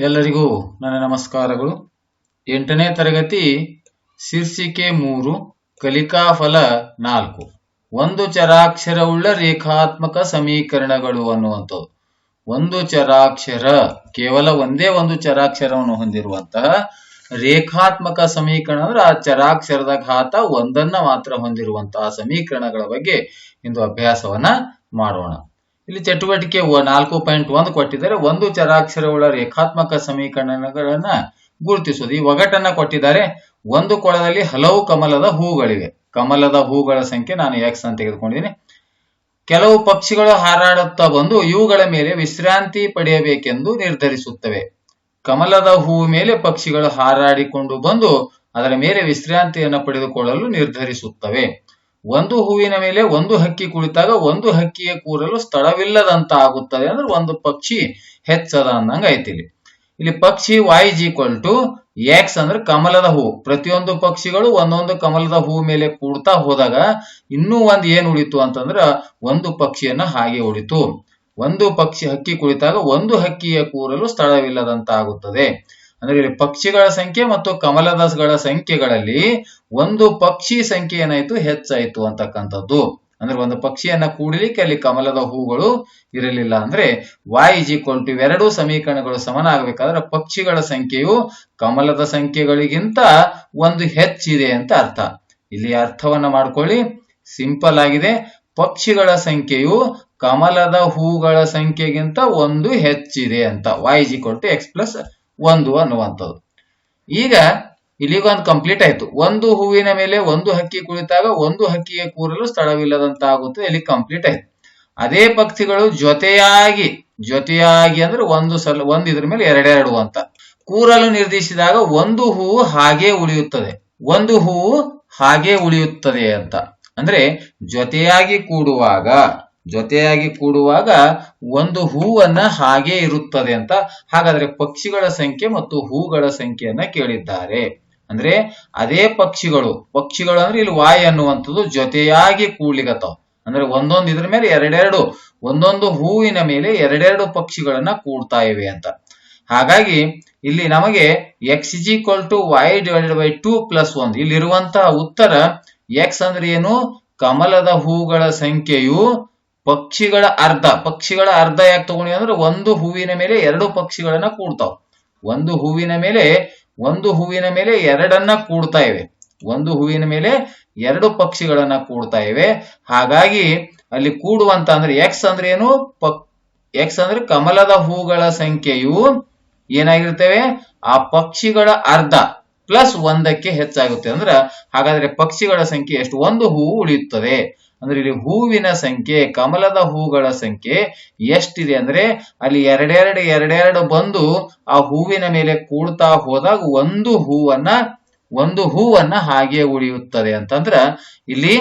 ಎಲ್ಲರಿಗೂ ನನ್ನ ನಮಸ್ಕಾರಗಳು. ಎಂಟನೇ ತರಗತಿ, ಶೀರ್ಷಿಕೆ ಮೂರು, ಕಲಿಕಾ ಫಲ ನಾಲ್ಕು. ಒಂದು ಚರಾಕ್ಷರವುಳ್ಳ ರೇಖಾತ್ಮಕ ಸಮೀಕರಣಗಳು ಅನ್ನುವಂಥದ್ದು. ಒಂದು ಚರಾಕ್ಷರ ಕೇವಲ ಒಂದೇ ಒಂದು ಚರಾಕ್ಷರವನ್ನು ಹೊಂದಿರುವಂತಹ ರೇಖಾತ್ಮಕ ಸಮೀಕರಣ ಅಂದ್ರೆ ಆ ಚರಾಕ್ಷರದ ಘಾತ ಒಂದನ್ನ ಮಾತ್ರ ಹೊಂದಿರುವಂತಹ ಸಮೀಕರಣಗಳ ಬಗ್ಗೆ ಇಂದು ಅಭ್ಯಾಸವನ್ನ ಮಾಡೋಣ. ಇಲ್ಲಿ ಚಟುವಟಿಕೆ ನಾಲ್ಕು ಪಾಯಿಂಟ್ ಒಂದು ಕೊಟ್ಟಿದ್ದಾರೆ. ಒಂದು ಚರಾಕ್ಷರವುಳ್ಳ ರೇಖಾತ್ಮಕ ಸಮೀಕರಣಗಳನ್ನ ಗುರುತಿಸುವುದು. ಈ ಒಗಟನ್ನ ಕೊಟ್ಟಿದ್ದಾರೆ. ಒಂದು ಕೊಳದಲ್ಲಿ ಹಲವು ಕಮಲದ ಹೂಗಳಿವೆ. ಕಮಲದ ಹೂಗಳ ಸಂಖ್ಯೆ ನಾನು ಎಕ್ಸ್ ಅಂತ ತೆಗೆದುಕೊಂಡಿದ್ದೀನಿ. ಕೆಲವು ಪಕ್ಷಿಗಳು ಹಾರಾಡುತ್ತಾ ಬಂದು ಇವುಗಳ ಮೇಲೆ ವಿಶ್ರಾಂತಿ ಪಡೆಯಬೇಕೆಂದು ನಿರ್ಧರಿಸುತ್ತವೆ. ಕಮಲದ ಹೂವು ಮೇಲೆ ಪಕ್ಷಿಗಳು ಹಾರಾಡಿಕೊಂಡು ಬಂದು ಅದರ ಮೇಲೆ ವಿಶ್ರಾಂತಿಯನ್ನು ಪಡೆದುಕೊಳ್ಳಲು ನಿರ್ಧರಿಸುತ್ತವೆ. ಒಂದು ಹೂವಿನ ಮೇಲೆ ಒಂದು ಹಕ್ಕಿ ಕುಳಿತಾಗ ಒಂದು ಹಕ್ಕಿಯ ಕೂರಲು ಸ್ಥಳವಿಲ್ಲದಂತ ಆಗುತ್ತದೆ ಅಂದ್ರೆ ಒಂದು ಪಕ್ಷಿ ಹೆಚ್ಚದ ಅಂದಂಗ ಐತಿ ಇಲ್ಲಿ. ಪಕ್ಷಿ ಇಸ್ ಈಕ್ವಲ್ ಟು ಎಕ್ಸ್ ಅಂದ್ರೆ ಕಮಲದ ಹೂ. ಪ್ರತಿಯೊಂದು ಪಕ್ಷಿಗಳು ಒಂದೊಂದು ಕಮಲದ ಹೂ ಮೇಲೆ ಕೂಡ್ತಾ ಹೋದಾಗ ಇನ್ನೂ ಒಂದ್ ಏನ್ ಉಳಿತು ಅಂತಂದ್ರ ಒಂದು ಪಕ್ಷಿಯನ್ನ ಹಾಗೆ ಉಳಿತು. ಒಂದು ಪಕ್ಷಿ ಹಕ್ಕಿ ಕುಳಿತಾಗ ಒಂದು ಹಕ್ಕಿಯ ಕೂರಲು ಸ್ಥಳವಿಲ್ಲದಂತ ಆಗುತ್ತದೆ. ಅಂದ್ರೆ ಪಕ್ಷಿಗಳ ಸಂಖ್ಯೆ ಮತ್ತು ಕಮಲದಾಸ್ಗಳ ಸಂಖ್ಯೆಗಳಲ್ಲಿ ಒಂದು ಪಕ್ಷಿ ಸಂಖ್ಯೆ ಏನಾಯ್ತು ಹೆಚ್ಚಾಯ್ತು ಅಂತಕ್ಕಂಥದ್ದು. ಅಂದ್ರೆ ಒಂದು ಪಕ್ಷಿಯನ್ನ ಕೂಡಲಿಕ್ಕೆ ಅಲ್ಲಿ ಕಮಲದ ಹೂಗಳು ಇರಲಿಲ್ಲ ಅಂದ್ರೆ ವಾಯ್ ಇಸ್ ಈಕ್ವಲ್ ಟು ಇವೆರಡೂ ಸಮೀಕರಣಗಳು ಸಮನಾಗಬೇಕಾದ್ರೆ ಪಕ್ಷಿಗಳ ಸಂಖ್ಯೆಯು ಕಮಲದ ಸಂಖ್ಯೆಗಳಿಗಿಂತ ಒಂದು ಹೆಚ್ಚಿದೆ ಅಂತ ಅರ್ಥ. ಇಲ್ಲಿ ಅರ್ಥವನ್ನ ಮಾಡ್ಕೊಳ್ಳಿ. ಸಿಂಪಲ್ ಆಗಿದೆ. ಪಕ್ಷಿಗಳ ಸಂಖ್ಯೆಯು ಕಮಲದ ಹೂಗಳ ಸಂಖ್ಯೆಗಿಂತ ಒಂದು ಹೆಚ್ಚಿದೆ ಅಂತ. Y is equal to X plus ಒಂದು ಅನ್ನುವಂಥದ್ದು. ಈಗ ಇಲ್ಲಿಗೊಂದು ಕಂಪ್ಲೀಟ್ ಆಯ್ತು. ಒಂದು ಹೂವಿನ ಮೇಲೆ ಒಂದು ಹಕ್ಕಿ ಕುಳಿತಾಗ ಒಂದು ಹಕ್ಕಿಗೆ ಕೂರಲು ಸ್ಥಳವಿಲ್ಲದಂತ ಆಗುತ್ತೆ ಇಲ್ಲಿ ಕಂಪ್ಲೀಟ್ ಆಯ್ತು. ಅದೇ ಪಕ್ಷಿಗಳು ಜೊತೆಯಾಗಿ ಜೊತೆಯಾಗಿ ಅಂದ್ರೆ ಒಂದು ಸಲ, ಒಂದು ಇದ್ರ ಮೇಲೆ ಎರಡೆರಡು ಅಂತ. ಕೂರಲು ನಿರ್ದೇಶಿಸಿದಾಗ ಒಂದು ಹೂವು ಹಾಗೆ ಉಳಿಯುತ್ತದೆ. ಒಂದು ಹೂವು ಹಾಗೆ ಉಳಿಯುತ್ತದೆ ಅಂತ. ಅಂದ್ರೆ ಜೊತೆಯಾಗಿ ಕೂಡುವಾಗ ಜೊತೆಯಾಗಿ ಕೂಡುವಾಗ ಒಂದು ಹೂವನ್ನ ಹಾಗೆ ಇರುತ್ತದೆ ಅಂತ. ಹಾಗಾದ್ರೆ ಪಕ್ಷಿಗಳ ಸಂಖ್ಯೆ ಮತ್ತು ಹೂಗಳ ಸಂಖ್ಯೆಯನ್ನ ಕೇಳಿದ್ದಾರೆ. ಅಂದ್ರೆ ಅದೇ ಪಕ್ಷಿಗಳು ಪಕ್ಷಿಗಳು ಅಂದ್ರೆ ಇಲ್ಲಿ ವಾಯ್ ಅನ್ನುವಂಥದ್ದು ಜೊತೆಯಾಗಿ ಕೂಡ್ಲಿಕತ್ತಾವ. ಅಂದ್ರೆ ಒಂದೊಂದು ಇದ್ರ ಮೇಲೆ ಎರಡೆರಡು, ಒಂದೊಂದು ಹೂವಿನ ಮೇಲೆ ಎರಡೆರಡು ಪಕ್ಷಿಗಳನ್ನ ಕೂಡ್ತಾ ಇವೆ ಅಂತ. ಹಾಗಾಗಿ ಇಲ್ಲಿ ನಮಗೆ X G equal to Y divided by two plus one ಇಲ್ಲಿರುವಂತಹ ಉತ್ತರ ಎಕ್ಸ್ ಅಂದ್ರೆ ಏನು? ಕಮಲದ ಹೂಗಳ ಸಂಖ್ಯೆಯು ಪಕ್ಷಿಗಳ ಅರ್ಧ ಪಕ್ಷಿಗಳ ಅರ್ಧ ಯಾಕೆ ತಗೊಂಡಿ ಅಂದ್ರೆ ಒಂದು ಹೂವಿನ ಮೇಲೆ ಎರಡು ಪಕ್ಷಿಗಳನ್ನ ಕೂಡ್ತಾವ. ಒಂದು ಹೂವಿನ ಮೇಲೆ, ಒಂದು ಹೂವಿನ ಮೇಲೆ ಎರಡನ್ನ ಕೂಡ್ತಾ ಇವೆ. ಒಂದು ಹೂವಿನ ಮೇಲೆ ಎರಡು ಪಕ್ಷಿಗಳನ್ನ ಕೂಡ್ತಾ ಇವೆ. ಹಾಗಾಗಿ ಅಲ್ಲಿ ಕೂಡುವಂತ ಅಂದ್ರೆ ಎಕ್ಸ್ ಅಂದ್ರೆ ಏನು? ಎಕ್ಸ್ ಅಂದ್ರೆ ಕಮಲದ ಹೂಗಳ ಸಂಖ್ಯೆಯು ಏನಾಗಿರ್ತೇವೆ? ಆ ಪಕ್ಷಿಗಳ ಅರ್ಧ ಪ್ಲಸ್ ಒಂದಕ್ಕೆ ಹೆಚ್ಚಾಗುತ್ತೆ. ಅಂದ್ರೆ ಹಾಗಾದ್ರೆ ಪಕ್ಷಿಗಳ ಸಂಖ್ಯೆ ಎಷ್ಟು? ಒಂದು ಹೂವು ಉಳಿಯುತ್ತದೆ. ಅಂದ್ರೆ ಇಲ್ಲಿ ಹೂವಿನ ಸಂಖ್ಯೆ, ಕಮಲದ ಹೂಗಳ ಸಂಖ್ಯೆ ಎಷ್ಟಿದೆ ಅಂದ್ರೆ ಅಲ್ಲಿ ಎರಡೆರಡು ಎರಡೆರಡು ಬಂದು ಆ ಹೂವಿನ ಮೇಲೆ ಕೂಡ್ತಾ ಹೋದಾಗ ಒಂದು ಹೂವನ್ನ ಒಂದು ಹೂವನ್ನ ಹಾಗೆ ಉಳಿಯುತ್ತದೆ. ಅಂತಂದ್ರ ಇಲ್ಲಿ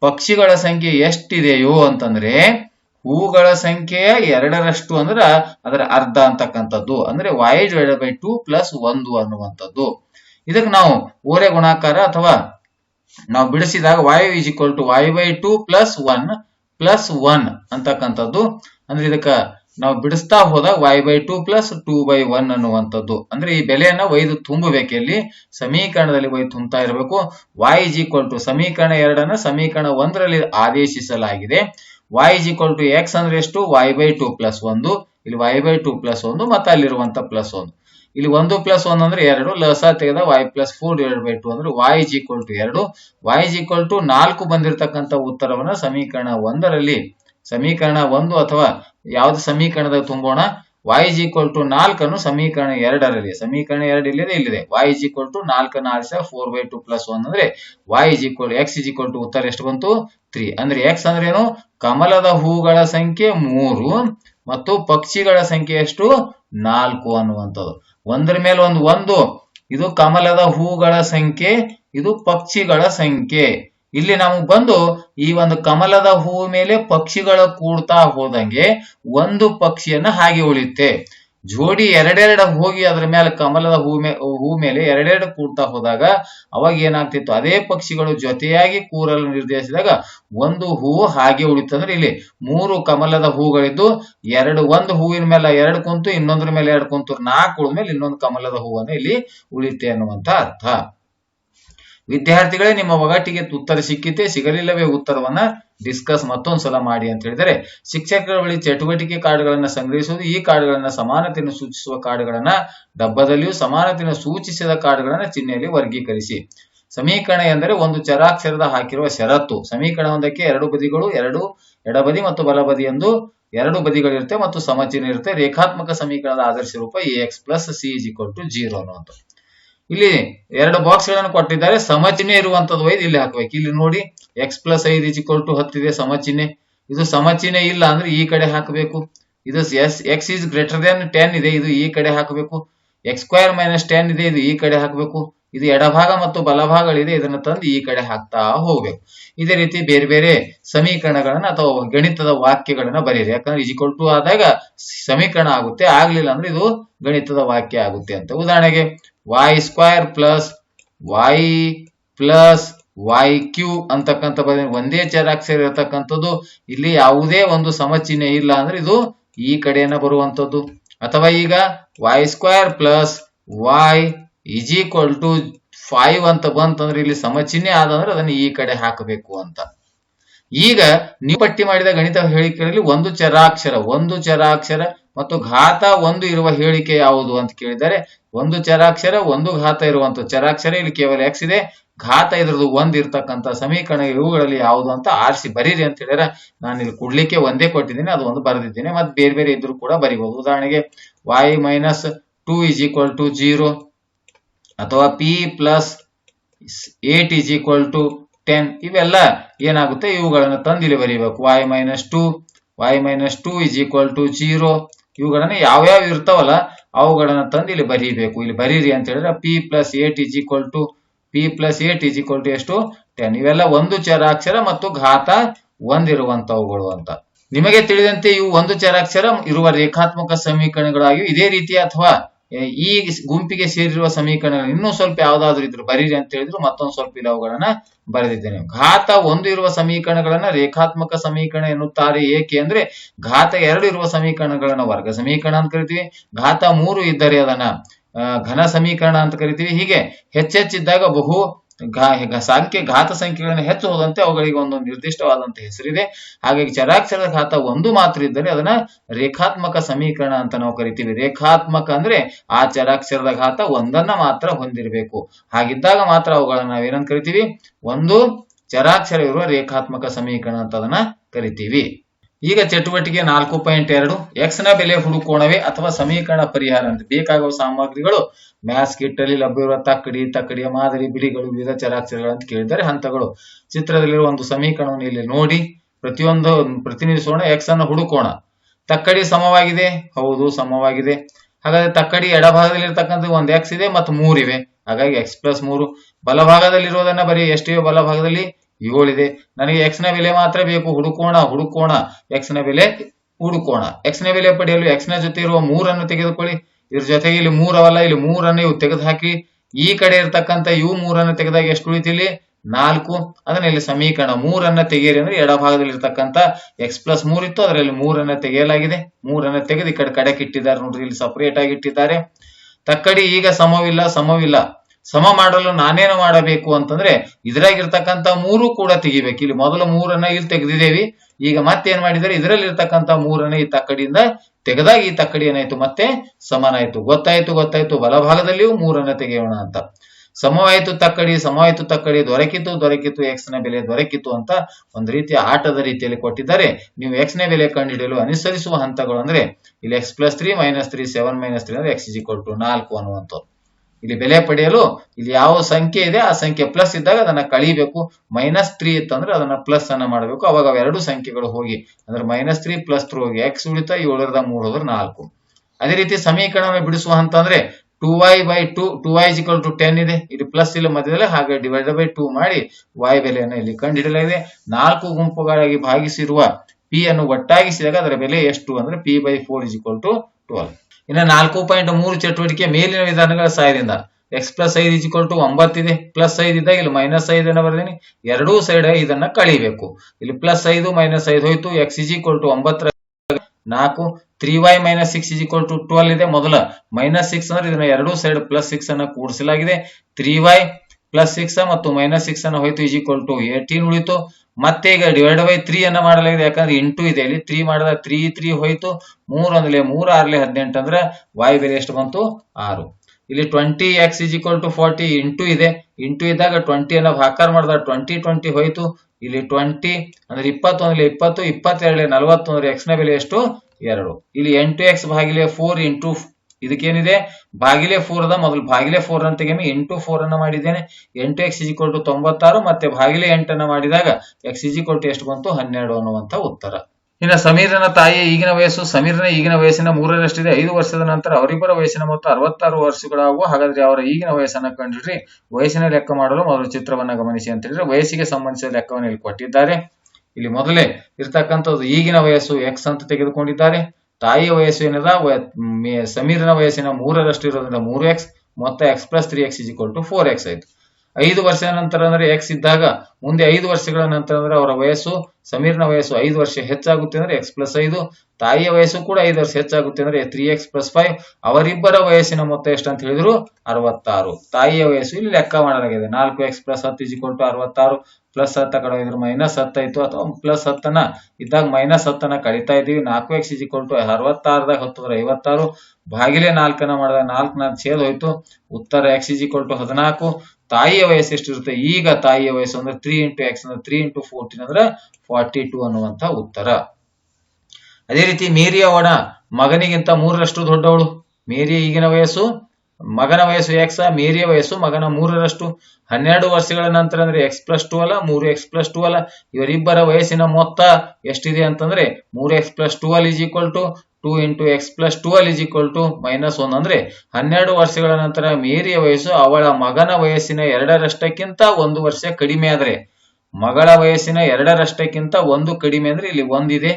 ಪಕ್ಷಿಗಳ ಸಂಖ್ಯೆ ಎಷ್ಟಿದೆಯೋ ಅಂತಂದ್ರೆ ಹೂಗಳ ಸಂಖ್ಯೆಯ ಎರಡರಷ್ಟು ಅಂದ್ರ ಅದರ ಅರ್ಧ ಅಂತಕ್ಕಂಥದ್ದು. ಅಂದ್ರೆ Y divided by two plus ಒಂದು ಅನ್ನುವಂಥದ್ದು. ಇದಕ್ಕೆ ನಾವು ಓರೆ ಗುಣಾಕಾರ ಅಥವಾ ನಾವು ಬಿಡಿಸಿದಾಗ Y is equal to Y by two plus one plus one ಅಂತಕ್ಕಂಥದ್ದು. ಅಂದ್ರೆ ಇದಕ್ಕ ನಾವು ಬಿಡಿಸ್ತಾ ಹೋದಾಗ Y by two plus two by one ಅನ್ನುವಂಥದ್ದು. ಅಂದ್ರೆ ಈ ಬೆಲೆಯನ್ನ ಒಯ್ದು ತುಂಬಬೇಕು. ಇಲ್ಲಿ ಸಮೀಕರಣದಲ್ಲಿ ಒಯ್ದು ತುಂಬ್ತಾ ಇರಬೇಕು. ವೈ ಇಸ್ ಈಕ್ವಲ್ ಟು ಸಮೀಕರಣ ಎರಡನ್ನ ಸಮೀಕರಣ ಒಂದರಲ್ಲಿ ಆದೇಶಿಸಲಾಗಿದೆ. Y is equal to X ಅಂದ್ರೆ ಎಷ್ಟು? ವೈ ಬೈ ಟು ಪ್ಲಸ್ ಒಂದು. ಇಲ್ಲಿ ವೈ ಬೈ ಟು ಪ್ಲಸ್ ಒಂದು ಮತ್ತೆ ಅಲ್ಲಿರುವಂತ ಪ್ಲಸ್ ಒಂದು. ಇಲ್ಲಿ ಒಂದು ಪ್ಲಸ್ ಒನ್ ಅಂದ್ರೆ ಎರಡು, ಲಸ ತೆಗೆದ y plus four divide by two ಅಂದ್ರೆ ವಾಯ್ ಇಸ್ ಈಕ್ವಲ್ ಟು ಎರಡು. ವೈ ಇಸ್ ಈಕ್ವಲ್ ಟು ನಾಲ್ಕು ಬಂದಿರತಕ್ಕಂತ ಉತ್ತರವನ್ನ ಸಮೀಕರಣ ಒಂದರಲ್ಲಿ, ಸಮೀಕರಣ ಒಂದು ಅಥವಾ ಯಾವ್ದು ಸಮೀಕರಣದಾಗ ತುಂಬೋಣ ವಾಯ್ ಇಸ್ ಈಕ್ವಲ್ ಟು ನಾಲ್ಕನ್ನು ಸಮೀಕರಣ ಎರಡರಲ್ಲಿ. ಸಮೀಕರಣ ಎರಡು ಇಲ್ಲಿದೆ ಇಲ್ಲಿದೆ. ವಾಯ್ ಇಸ್ ಈಕ್ವಲ್ ಟು ನಾಲ್ಕನ್ನು ಆರಿಸ four by two plus one ಅಂದ್ರೆ Y is equal X is equal to ಉತ್ತರ ಎಷ್ಟು ಬಂತು? ತ್ರೀ ಅಂದ್ರೆ ಎಕ್ಸ್ ಅಂದ್ರೆ ಏನು? ಕಮಲದ ಹೂಗಳ ಸಂಖ್ಯೆ ಮೂರು ಮತ್ತು ಪಕ್ಷಿಗಳ ಸಂಖ್ಯೆ ಎಷ್ಟು? ನಾಲ್ಕು ಅನ್ನುವಂಥದ್ದು. ಒಂದರ ಮೇಲೆ ಒಂದು ಒಂದು. ಇದು ಕಮಲದ ಹೂಗಳ ಸಂಖ್ಯೆ, ಇದು ಪಕ್ಷಿಗಳ ಸಂಖ್ಯೆ. ಇಲ್ಲಿ ನಮಗ್ ಬಂದು ಈ ಒಂದು ಕಮಲದ ಹೂ ಮೇಲೆ ಪಕ್ಷಿಗಳ ಕೂಡ್ತಾ ಹೋದಂಗೆ ಒಂದು ಪಕ್ಷಿಯನ್ನ ಹಾಗೆ ಉಳಿಯುತ್ತೆ. ಜೋಡಿ ಎರಡೆರಡ ಹೋಗಿ ಅದ್ರ ಮೇಲೆ ಕಮಲದ ಹೂ ಮೇ, ಹೂ ಮೇಲೆ ಎರಡೆರಡು ಕೂಡ್ತಾ ಹೋದಾಗ ಅವಾಗ ಏನಾಗ್ತಿತ್ತು? ಅದೇ ಪಕ್ಷಿಗಳು ಜೊತೆಯಾಗಿ ಕೂರಲು ನಿರ್ದೇಶಿಸಿದಾಗ ಒಂದು ಹೂವು ಹಾಗೆ ಉಳಿತಂದ್ರೆ ಇಲ್ಲಿ ಮೂರು ಕಮಲದ ಹೂಗಳಿದ್ದು, ಎರಡು ಒಂದು ಹೂವಿನ ಮೇಲೆ ಎರಡು ಕುಂತು, ಇನ್ನೊಂದ್ರ ಮೇಲೆ ಎರಡು ಕುಂತು, ನಾಲ್ಕು ಮೇಲೆ ಇನ್ನೊಂದು ಕಮಲದ ಹೂವನ್ನು ಇಲ್ಲಿ ಉಳಿತೆ ಅನ್ನುವಂತ ಅರ್ಥ. ವಿದ್ಯಾರ್ಥಿಗಳೇ ನಿಮ್ಮ ಒಗಟಿಗೆ ಉತ್ತರ ಸಿಕ್ಕಿತೆ ಸಿಗಲಿಲ್ಲವೇ ಉತ್ತರವನ್ನ ಡಿಸ್ಕಸ್ ಮತ್ತೊಂದ್ಸಲ ಮಾಡಿ ಅಂತ ಹೇಳಿದರೆ, ಶಿಕ್ಷಕರ ಬಳಿ ಚಟುವಟಿಕೆ ಕಾರ್ಡ್ಗಳನ್ನ ಸಂಗ್ರಹಿಸುವುದು, ಈ ಕಾರ್ಡ್ಗಳನ್ನ ಸಮಾನತೆಯನ್ನು ಸೂಚಿಸುವ ಕಾರ್ಡ್ಗಳನ್ನ ಡಬ್ಬದಲ್ಲಿಯೂ, ಸಮಾನತೆಯನ್ನು ಸೂಚಿಸಿದ ಕಾರ್ಡ್ಗಳನ್ನ ಚಿಹ್ನೆಯಲ್ಲಿ ವರ್ಗೀಕರಿಸಿ. ಸಮೀಕರಣ ಎಂದರೆ ಒಂದು ಚರಾಕ್ಷರದ ಹಾಕಿರುವ ಷರತ್ತು. ಸಮೀಕರಣ ಒಂದಕ್ಕೆ ಎರಡು ಬದಿಗಳು, ಎರಡು ಎಡಬದಿ ಮತ್ತು ಬಲಬದಿ ಎಂದು ಎರಡು ಬದಿಗಳಿರುತ್ತೆ ಮತ್ತು ಸಮಚಿಹ್ನೆ ಇರುತ್ತೆ. ರೇಖಾತ್ಮಕ ಸಮೀಕರಣದ ಆದರ್ಶ ರೂಪ A X plus C is equal to zero ಅನ್ನುವಂಥ ಇಲ್ಲಿ ಎರಡು ಬಾಕ್ಸ್ಗಳನ್ನು ಕೊಟ್ಟಿದ್ದಾರೆ. ಸಮಚಿಹ್ನೆ ಇರುವಂತದ್ದು ಒಯ್ದು ಇಲ್ಲಿ ಹಾಕ್ಬೇಕು. ಇಲ್ಲಿ ನೋಡಿ ಎಕ್ಸ್ ಪ್ಲಸ್ ಐದು ಇಸ್ ಟು ಹತ್ತಿದೆ ಸಮಚಿಹ್ನೆ. ಇದು ಸಮಚಿಹ್ನೆ ಇಲ್ಲ ಅಂದ್ರೆ ಈ ಕಡೆ ಹಾಕಬೇಕು. ಇದು S X is greater than ten ಇದೆ, ಇದು ಈ ಕಡೆ ಹಾಕಬೇಕು. ಎಕ್ಸ್ ಸ್ಕ್ವೇರ್ ಮೈನಸ್ ಟೆನ್ ಇದೆ, ಇದು ಈ ಕಡೆ ಹಾಕಬೇಕು. ಇದು ಎಡಭಾಗ ಮತ್ತು ಬಲಭಾಗಗಳಿದೆ, ಇದನ್ನು ತಂದು ಈ ಕಡೆ ಹಾಕ್ತಾ ಹೋಗ್ಬೇಕು. ಇದೇ ರೀತಿ ಬೇರೆ ಬೇರೆ ಸಮೀಕರಣಗಳನ್ನ ಅಥವಾ ಗಣಿತದ ವಾಕ್ಯಗಳನ್ನ ಬರೀರಿ ಯಾಕಂದ್ರೆ ಇಜಿಕೊಲ್ ಟು ಆದಾಗ ಸಮೀಕರಣ ಆಗುತ್ತೆ, ಆಗ್ಲಿಲ್ಲ ಅಂದ್ರೆ ಇದು ಗಣಿತದ ವಾಕ್ಯ ಆಗುತ್ತೆ ಅಂತ. ಉದಾಹರಣೆಗೆ Y square plus y plus Y Q ಅಂತಕ್ಕಂಥ ಬರೀ ಒಂದೇ ಚರಾಕ್ಷರ ಇರತಕ್ಕಂಥದ್ದು ಇಲ್ಲಿ ಯಾವುದೇ ಒಂದು ಸಮಚಿಹ್ನೆ ಇಲ್ಲ ಅಂದ್ರೆ ಇದು ಈ ಕಡೆಯನ್ನ ಬರುವಂಥದ್ದು. ಅಥವಾ ಈಗ Y square plus Y is equal to five ಅಂತ ಬಂತಂದ್ರೆ ಇಲ್ಲಿ ಸಮಚಿಹ್ನೆ ಆದಂದ್ರೆ ಅದನ್ನು ಈ ಕಡೆ ಹಾಕಬೇಕು ಅಂತ. ಈಗ ನೀವು ಪಟ್ಟಿ ಮಾಡಿದ ಗಣಿತ ಹೇಳಿಕೆಗಳಲ್ಲಿ ಒಂದು ಚರಾಕ್ಷರ ಒಂದು ಚರಾಕ್ಷರ ಮತ್ತು ಘಾತ ಒಂದು ಇರುವ ಹೇಳಿಕೆ ಯಾವುದು ಅಂತ ಕೇಳಿದರೆ, ಒಂದು ಚರಾಕ್ಷರ, ಒಂದು ಘಾತ ಇರುವಂತ ಚರಾಕ್ಷರ ಇಲ್ಲಿ ಕೇವಲ ಎಕ್ಸ್ ಇದೆ. ಘಾತ ಇದ್ರದ್ದು ಒಂದ್ ಇರ್ತಕ್ಕಂಥ ಸಮೀಕರಣ ಇವುಗಳಲ್ಲಿ ಯಾವುದು ಅಂತ ಆರಿಸಿ ಬರೀರಿ ಅಂತ ಹೇಳಿದ್ರೆ ನಾನು ಇಲ್ಲಿ ಕೊಡ್ಲಿಕ್ಕೆ ಒಂದೇ ಕೊಟ್ಟಿದ್ದೀನಿ, ಅದು ಒಂದು ಬರೆದಿದ್ದೀನಿ. ಮತ್ತೆ ಬೇರೆ ಬೇರೆ ಇದ್ರು ಕೂಡ ಬರಿಬಹುದು. ಉದಾಹರಣೆಗೆ Y minus two is equal to zero ಅಥವಾ P plus eight is equal to ten ಇವೆಲ್ಲ ಏನಾಗುತ್ತೆ? ಇವುಗಳನ್ನು ತಂದಿಲ್ಲಿ ಬರೀಬೇಕು. Y minus two Y minus two is equal to zero ಇವುಗಳನ್ನ ಯಾವ್ಯಾವ ಇರ್ತಾವಲ್ಲ, ಅವುಗಳನ್ನ ತಂದು ಇಲ್ಲಿ ಬರೀಬೇಕು. ಇಲ್ಲಿ ಬರೀರಿ ಅಂತ ಹೇಳಿದ್ರೆ P plus eight is equal to P plus eight is equal to ಎಷ್ಟು? ಟೆನ್ ಇವೆಲ್ಲ ಒಂದು ಚರಾಕ್ಷರ ಮತ್ತು ಘಾತ ಒಂದಿರುವಂತವುಗಳು ಅಂತ. ನಿಮಗೆ ತಿಳಿದಂತೆ ಇವು ಒಂದು ಚರಾಕ್ಷರ ಇರುವ ರೇಖಾತ್ಮಕ ಸಮೀಕರಣಗಳಾಗಿವೆ. ಇದೇ ರೀತಿ ಅಥವಾ ಈ ಗುಂಪಿಗೆ ಸೇರಿರುವ ಸಮೀಕರಣಗಳು ಇನ್ನೂ ಸ್ವಲ್ಪ ಯಾವ್ದಾದ್ರು ಇದ್ರು, ಬರೀರಿ ಅಂತ ಹೇಳಿದ್ರು ಮತ್ತೊಂದು ಸ್ವಲ್ಪ ಇಲ್ಲಿ ಅವುಗಳನ್ನ ಬರೆದಿದ್ದೇನೆ. ಘಾತ ಒಂದು ಇರುವ ಸಮೀಕರಣಗಳನ್ನ ರೇಖಾತ್ಮಕ ಸಮೀಕರಣ ಎನ್ನುತ್ತಾರೆ ಏಕೆ ಅಂದ್ರೆ ಘಾತ ಎರಡು ಇರುವ ಸಮೀಕರಣಗಳನ್ನ ವರ್ಗ ಸಮೀಕರಣ ಅಂತ ಕರಿತೀವಿ. ಘಾತ ಮೂರು ಇದ್ದರೆ ಅದನ್ನ ಘನ ಸಮೀಕರಣ ಅಂತ ಕರಿತೀವಿ. ಹೀಗೆ ಹೆಚ್ಚೆಚ್ಚಿದ್ದಾಗ ಬಹು ಸಂಖ್ಯೆ, ಘಾತ ಸಂಖ್ಯೆಗಳನ್ನು ಹೆಚ್ಚು ಹೋದಂತೆ ಅವುಗಳಿಗೆ ಒಂದು ನಿರ್ದಿಷ್ಟವಾದಂತಹ ಹೆಸರಿದೆ. ಹಾಗಾಗಿ ಚರಾಕ್ಷರದ ಘಾತ ಒಂದು ಮಾತ್ರ ಇದ್ದರೆ ಅದನ್ನ ರೇಖಾತ್ಮಕ ಸಮೀಕರಣ ಅಂತ ನಾವು ಕರಿತೀವಿ. ರೇಖಾತ್ಮಕ ಅಂದ್ರೆ ಆ ಚರಾಕ್ಷರದ ಘಾತ ಒಂದನ್ನ ಮಾತ್ರ ಹೊಂದಿರಬೇಕು. ಹಾಗಿದ್ದಾಗ ಮಾತ್ರ ಅವುಗಳನ್ನ ನಾವೇನಂತ ಕರಿತೀವಿ? ಒಂದು ಚರಾಕ್ಷರ ಇರುವ ರೇಖಾತ್ಮಕ ಸಮೀಕರಣ ಅಂತ ಅದನ್ನ ಕರಿತೀವಿ. ಈಗ ಚಟುವಟಿಕೆ ನಾಲ್ಕು ಪಾಯಿಂಟ್ ಎರಡು ಎಕ್ಸ್ನ ಬೆಲೆ ಹುಡುಕೋಣವೇ ಅಥವಾ ಸಮೀಕರಣ ಪರಿಹಾರ ಅಂತ ಬೇಕಾಗುವ ಸಾಮಗ್ರಿಗಳು ಮ್ಯಾಥ್ಸ್ ಕಿಟ್ ಅಲ್ಲಿ ಲಭ್ಯವಿರುವ ತಕ್ಕಡಿ ತಕ್ಕಡಿಯ ಮಾದರಿ, ಬಿಡಿಗಳು, ವಿವಿಧ ಚರಾಚರಗಳು ಅಂತ ಕೇಳಿದರೆ ಹಂತಗಳು. ಚಿತ್ರದಲ್ಲಿರುವ ಒಂದು ಸಮೀಕರಣವನ್ನು ಇಲ್ಲಿ ನೋಡಿ, ಪ್ರತಿಯೊಂದು ಪ್ರತಿನಿಧಿಸೋಣ ಎಕ್ಸ್ ಅನ್ನು ಹುಡುಕೋಣ. ತಕ್ಕಡಿ ಸಮವಾಗಿದೆ? ಹೌದು, ಸಮವಾಗಿದೆ. ಹಾಗಾದ್ರೆ ತಕ್ಕಡಿ ಎಡಭಾಗದಲ್ಲಿ ಇರ್ತಕ್ಕಂಥ ಒಂದು ಎಕ್ಸ್ ಇದೆ ಮತ್ತು ಮೂರಿವೆ. ಹಾಗಾಗಿ ಎಕ್ಸ್ ಪ್ಲಸ್ ಮೂರು. ಬಲಭಾಗದಲ್ಲಿರೋದನ್ನ ಬರೀ ಎಷ್ಟಿವೆ? ಬಲಭಾಗದಲ್ಲಿ ಏಳಿದೆ ನನಗೆ ಎಕ್ಸ್ನ ಬೆಲೆ ಮಾತ್ರ ಬೇಕು, ಹುಡುಕೋಣ ಹುಡುಕೋಣ. ಎಕ್ಸ್ನ ಬೆಲೆ ಹುಡುಕೋಣ. ಎಕ್ಸ್ನ ಬೆಲೆ ಪಡೆಯಲು ಎಕ್ಸ್ನ ಜೊತೆ ಇರುವ ಮೂರನ್ನು ತೆಗೆದುಕೊಳ್ಳಿ. ಇದ್ರ ಜೊತೆಗೆ ಇಲ್ಲಿ ಮೂರವಲ್ಲ ಇಲ್ಲಿ ಮೂರನ್ನು ಇವು ತೆಗೆದು ಹಾಕಿ ಈ ಕಡೆ ಇರ್ತಕ್ಕಂಥ ಇವು ಮೂರನ್ನು ತೆಗೆದಾಗ ಎಷ್ಟು ಉಳಿತೀಲಿ ನಾಲ್ಕು. ಅದನ್ನ ಇಲ್ಲಿ ಸಮೀಕರಣ ಮೂರನ್ನ ತೆಗೆಯಿರಿ ಅಂದ್ರೆ ಎಡಭಾಗದಲ್ಲಿ ಇರ್ತಕ್ಕಂಥ ಎಕ್ಸ್ ಪ್ಲಸ್ ಮೂರ್ ಇತ್ತು, ಅದರಲ್ಲಿ ಮೂರನ್ನ ತೆಗೆಯಲಾಗಿದೆ. ಮೂರನ್ನ ತೆಗೆದು ಈ ಕಡೆ ಕಡೆಗೆ ಇಟ್ಟಿದ್ದಾರೆ ನೋಡ್ರಿ, ಇಲ್ಲಿ ಸಪರೇಟ್ ಆಗಿ ಇಟ್ಟಿದ್ದಾರೆ. ತಕ್ಕಡಿ ಈಗ ಸಮವಿಲ್ಲ ಸಮವಿಲ್ಲ. ಸಮ ಮಾಡಲು ನಾನೇನು ಮಾಡಬೇಕು ಅಂತಂದ್ರೆ ಇದ್ರಾಗಿರ್ತಕ್ಕಂಥ ಮೂರು ಕೂಡ ತೆಗಿಬೇಕು. ಇಲ್ಲಿ ಮೊದಲು ಮೂರನ್ನ ಇಲ್ಲಿ ತೆಗೆದಿದ್ದೇವೆ. ಈಗ ಮತ್ತೆ ಏನ್ ಮಾಡಿದರೆ ಇದರಲ್ಲಿ ಇರ್ತಕ್ಕಂಥ ಮೂರನ್ನ ಈ ತಕ್ಕಡಿಯಿಂದ ತೆಗೆದಾಗ ಈ ತಕ್ಕಡಿ ಏನಾಯ್ತು? ಮತ್ತೆ ಸಮನಾಯ್ತು. ಗೊತ್ತಾಯ್ತು ಗೊತ್ತಾಯ್ತು. ಬಲಭಾಗದಲ್ಲಿಯೂ ಮೂರನ್ನ ತೆಗೆಯೋಣ ಅಂತ. ಸಮವಾಯಿತು ತಕ್ಕಡಿ ಸಮವಾಯಿತು ತಕ್ಕಡಿ, ದೊರಕಿತು ದೊರಕಿತು ಎಕ್ಸ್ನ ಬೆಲೆ ದೊರಕಿತು ಅಂತ ಒಂದು ರೀತಿಯ ಆಟದ ರೀತಿಯಲ್ಲಿ ಕೊಟ್ಟಿದ್ದಾರೆ. ನೀವು ಎಕ್ಸ್ನ ಬೆಲೆ ಕಂಡುಹಿಡಿಯಲು ಅನುಸರಿಸುವ ಹಂತಗಳು ಅಂದ್ರೆ ಇಲ್ಲಿ X plus three minus three seven minus three ಅಂದ್ರೆ ಎಕ್ಸ್ ಇಸ್ ಕೊಟ್ಟು ನಾಲ್ಕು ಅನ್ನುವಂಥದ್ದು. ಇಲ್ಲಿ ಬೆಲೆ ಪಡೆಯಲು ಇಲ್ಲಿ ಯಾವ ಸಂಖ್ಯೆ ಇದೆ, ಆ ಸಂಖ್ಯೆ ಪ್ಲಸ್ ಇದ್ದಾಗ ಅದನ್ನ ಕಳಿಬೇಕು. ಮೈನಸ್ ತ್ರೀ ಇತ್ತಂದ್ರೆ ಅದನ್ನ ಪ್ಲಸ್ ಅನ್ನ ಮಾಡಬೇಕು. ಅವಾಗ ಅವೆರಡು ಸಂಖ್ಯೆಗಳು ಹೋಗಿ, ಅಂದ್ರೆ ಮೈನಸ್ ತ್ರೀ ಪ್ಲಸ್ ತ್ರೂ ಹೋಗಿ ಎಕ್ಸ್ ಉಳಿತ, ಏಳರದ ಮೂರು ಹೋದ್ರೆ ನಾಲ್ಕು. ಅದೇ ರೀತಿ ಸಮೀಕರಣವನ್ನು ಬಿಡಿಸುವ ಅಂತಂದ್ರೆ two Y by two two Y equal to ten ಇದೆ. ಇಲ್ಲಿ ಪ್ಲಸ್ ಇಲ್ಲ ಮಧ್ಯದಲ್ಲಿ, ಹಾಗೆ ಡಿವೈಡ್ ಬೈ ಟೂ ಮಾಡಿ ವೈ ಬೆಲೆಯನ್ನು ಇಲ್ಲಿ ಕಂಡುಹಿಡಲಾಗಿದೆ ನಾಲ್ಕು ಗುಂಪುಗಳಾಗಿ ಭಾಗಿಸಿರುವ ಪಿ ಅನ್ನು ಒಟ್ಟಾಗಿಸಿದಾಗ ಅದರ ಬೆಲೆ ಎಷ್ಟು ಅಂದ್ರೆ p by four is equal to twelve ಇನ್ನು ನಾಲ್ಕು ಪಾಯಿಂಟ್ ಮೂರು ಚಟುವಟಿಕೆ ಮೇಲಿನ ವಿಧಾನಗಳ ಸಹಾಯದಿಂದ. ಎಕ್ಸ್ ಪ್ಲಸ್ ಐದು ಇಜಿಕ್ವಲ್ ಟು ಒಂಬತ್ತಿದೆ ಪ್ಲಸ್ ಐದು ಇದ್ದಾಗ ಇಲ್ಲಿ ಮೈನಸ್ ಐದನ್ನ ಬರ್ದೀನಿ. ಎರಡೂ ಸೈಡ್ ಇದನ್ನ ಕಳಿಬೇಕು. ಇಲ್ಲಿ ಪ್ಲಸ್ ಐದು ಮೈನಸ್ ಐದು ಹೋಯ್ತು. ಎಕ್ಸ್ ಇಜ್ ಇಕ್ವಲ್ ಟು ಒಂಬತ್ತರ ನಾಲ್ಕು. Three Y minus six is equal to twelve ಇದೆ ಮೊದಲ. ಮೈನಸ್ ಸಿಕ್ಸ್ ಅಂದ್ರೆ ಇದನ್ನ ಎರಡೂ ಸೈಡ್ ಪ್ಲಸ್ ಸಿಕ್ಸ್ ಅನ್ನ ಕೂಡಿಸಲಾಗಿದೆ. ತ್ರೀ ವೈ ಪ್ಲಸ್ ಸಿಕ್ಸ್ ಮತ್ತು ಮೈನಸ್ ಸಿಕ್ಸ್ ಅನ್ನ ಹೋಯ್ತು. ಇಸ್ ಈಕ್ವಲ್ ಟು ಏಟೀನ್ ಉಳಿತು. ಮತ್ತೆ ಈಗ ಡಿವೈಡ್ ಬೈ ತ್ರೀ ಅನ್ನ ಮಾಡಲಾಗಿದೆ. ಯಾಕಂದ್ರೆ ಇಂಟು ಇದೆ ಇಲ್ಲಿ. ತ್ರೀ ಮಾಡಿದ ತ್ರೀ ತ್ರೀ ಹೋಯ್ತು. ಮೂರ್ ಅಂದ್ಲೆ ಮೂರ್, ಆರ್ಲೆ ಹದಿನೆಂಟು ಅಂದ್ರೆ ವಾಯ್ ಬೆಲೆ ಎಷ್ಟು ಬಂತು? ಆರು. ಇಲ್ಲಿ twenty x is equal to forty into ಇದೆ. ಇಂಟು ಇದ್ದಾಗ ಟ್ವೆಂಟಿ ಅನ್ನ ಭಾಕಾರ ಮಾಡಿದ ಟ್ವೆಂಟಿ ಟ್ವೆಂಟಿ ಹೋಯ್ತು. ಇಲ್ಲಿ ಟ್ವೆಂಟಿ ಅಂದ್ರೆ ಇಪ್ಪತ್ತೊಂದ್ಲೆ ಇಪ್ಪತ್ತು ಇಪ್ಪತ್ತೆರಡು ನಲವತ್ತು ಅಂದ್ರೆ ಎಕ್ಸ್ನ ಬೆಲೆ ಎಷ್ಟು? ಎರಡು. ಇಲ್ಲಿ ಎಂಟು ಎಕ್ಸ್ ಭಾಗಿಲೆ ಫೋರ್ ಇಂಟು ಇದಕ್ಕೇನಿದೆ? ಬಾಗಿಲೆ ಫೋರ್ ಅದ, ಮೊದಲು ಬಾಗಿಲೆ ಫೋರ್ ಅಂತ ತೆಗೆಮಿ ಎಂಟು ಫೋರ್ ಅನ್ನ ಮಾಡಿದ್ದೇನೆ. ಎಂಟು ಎಕ್ಸ್ ಇಜಿಕ್ವಲ್ ಟು ತೊಂಬತ್ತಾರು, ಮತ್ತೆ ಬಾಗಿಲೆ ಎಂಟನ್ನ ಮಾಡಿದಾಗ ಎಕ್ಸ್ ಇಜಿಕ್ವಲ್ ಟು ಎಷ್ಟು ಬಂತು? ಹನ್ನೆರಡು ಅನ್ನುವಂತ ಉತ್ತರ. ಇನ್ನು ಸಮೀರನ ತಾಯಿಯ ಈಗಿನ ವಯಸ್ಸು, ಸಮೀರನ ಈಗಿನ ವಯಸ್ಸಿನ ಮೂರರಷ್ಟಿದೆ. ಐದು ವರ್ಷದ ನಂತರ ಅವರಿಬ್ಬರ ವಯಸ್ಸಿನ ಮೊತ್ತ ಅರವತ್ತಾರು ವರ್ಷಗಳಾಗುವ. ಹಾಗಾದ್ರೆ ಅವರ ಈಗಿನ ವಯಸ್ಸನ್ನ ಕಂಡಿಡ್ರಿ ವಯಸ್ಸಿನ ಲೆಕ್ಕ ಮಾಡಲು ಮೊದಲು ಚಿತ್ರವನ್ನ ಗಮನಿಸಿ ಅಂತ ಹೇಳಿದ್ರೆ ವಯಸ್ಸಿಗೆ ಸಂಬಂಧಿಸಿದ ಲೆಕ್ಕವನ್ನು ಇಲ್ಲಿ ಕೊಟ್ಟಿದ್ದಾರೆ. ಇಲ್ಲಿ ಮೊದಲೇ ಇರ್ತಕ್ಕಂಥದ್ದು ಈಗಿನ ವಯಸ್ಸು ಎಕ್ಸ್ ಅಂತ ತೆಗೆದುಕೊಂಡಿದ್ದಾರೆ. ತಾಯಿಯ ವಯಸ್ಸು ಏನಿದೆ ಸಮೀರಿನ ಮೇ- ಸಮೀರನ ವಯಸ್ಸಿನ ಮೂರರಷ್ಟು ಇರೋದ್ರಿಂದ ಮೂರು ಎಕ್ಸ್ ಮೊತ್ತ x plus three x equal to four x ಆಯ್ತು. ಐದು ವರ್ಷ ನಂತರ ಅಂದ್ರೆ ಎಕ್ಸ್ ಇದ್ದಾಗ ಮುಂದೆ ಐದು ವರ್ಷಗಳ ನಂತರ ಅಂದ್ರೆ ಅವರ ವಯಸ್ಸು, ಸಮೀರ್ನ ವಯಸ್ಸು ಐದು ವರ್ಷ ಹೆಚ್ಚಾಗುತ್ತೆ ಅಂದ್ರೆ ಎಕ್ಸ್ ಪ್ಲಸ್ ಐದು, ತಾಯಿಯ ವಯಸ್ಸು ಕೂಡ ಐದು ವರ್ಷ ಹೆಚ್ಚಾಗುತ್ತೆ ಅಂದ್ರೆ ತ್ರೀ ಎಕ್ಸ್ ಪ್ಲಸ್ ಫೈವ್ ಅವರಿಬ್ಬರ ವಯಸ್ಸಿನ ಮೊತ್ತ ಎಷ್ಟು ಅಂತ ಹೇಳಿದ್ರು? ಅರವತ್ತಾರು. ತಾಯಿಯ ವಯಸ್ಸು ಇಲ್ಲಿ ಲೆಕ್ಕ ಮಾಡಲಾಗಿದೆ. ನಾಲ್ಕು ಎಕ್ಸ್ ಪ್ಲಸ್ ಹತ್ತು ಇಜಿಕ್ವಲ್ ಟು ಅರವತ್ತಾರು. ಪ್ಲಸ್ ಹತ್ತ ಕಡೆ ಇದ್ರ ಮೈನಸ್ ಹತ್ತಾಯ್ತು ಅಥವಾ ಪ್ಲಸ್ ಹತ್ತನ ಇದ್ದಾಗ ಮೈನಸ್ ಹತ್ತನ ಕಳಿತಾ ಇದೀವಿ ನಾಲ್ಕು ಎಕ್ಸ್ ಇಜಿಕ್ವಲ್ ಟು ಅರವತ್ತಾರದಾಗ ಹತ್ತಿದ್ರೆ ಐವತ್ತಾರು. ಭಾಗಿಲೆ ನಾಲ್ಕನ ಮಾಡಿದಾಗ ನಾಲ್ಕು ಛೇದ್ ಹೋಯ್ತು. ಉತ್ತರ ಎಕ್ಸ್ ಇಜಿಕ್ವಲ್ ಟು ಹದಿನಾಲ್ಕು. ತಾಯಿಯ ವಯಸ್ಸು ಎಷ್ಟಿರುತ್ತೆ? ಈಗ ತಾಯಿಯ ವಯಸ್ಸು ಅಂದ್ರೆ ತ್ರೀ ಇಂಟು ಎಕ್ಸ್ ಅಂದ್ರೆ ತ್ರೀ ಇಂಟು ಫೋರ್ಟೀನ್ ಅಂದ್ರೆ ಫಾರ್ಟಿ ಟು ಅನ್ನುವಂತ ಉತ್ತರ. ಅದೇ ರೀತಿ ಮೇರಿಯ ಒಣ ಮಗನಿಗಿಂತ ಮೂರರಷ್ಟು ದೊಡ್ಡವಳು. ಮೇರಿ ಈಗಿನ ವಯಸ್ಸು ಮಗನ ವಯಸ್ಸು ಎಕ್ಸ್ ಮೇರಿಯ ವಯಸ್ಸು ಮಗನ ಮೂರರಷ್ಟು. ಹನ್ನೆರಡು ವರ್ಷಗಳ ನಂತರ ಅಂದ್ರೆ ಎಕ್ಸ್ ಪ್ಲಸ್ ಟು ಅಲ್ಲ, ಮೂರು ಎಕ್ಸ್ ಪ್ಲಸ್ ಟು ಅಲ್ಲ. ಇವರಿಬ್ಬರ ವಯಸ್ಸಿನ ಮೊತ್ತ ಎಷ್ಟಿದೆ ಅಂತಂದ್ರೆ ಮೂರು x plus twelve is equal to two into x plus twelve is equal to minus one ಅಂದ್ರೆ ಹನ್ನೆರಡು ವರ್ಷಗಳ ನಂತರ ಮೇರಿಯ ವಯಸ್ಸು ಅವಳ ಮಗನ ವಯಸ್ಸಿನ ಎರಡರಷ್ಟಕ್ಕಿಂತ ಒಂದು ವರ್ಷ ಕಡಿಮೆ ಆದ್ರೆ ಮಗಳ ವಯಸ್ಸಿನ ಎರಡರಷ್ಟಕ್ಕಿಂತ ಒಂದು ಕಡಿಮೆ ಅಂದ್ರೆ ಇಲ್ಲಿ ಒಂದಿದೆ.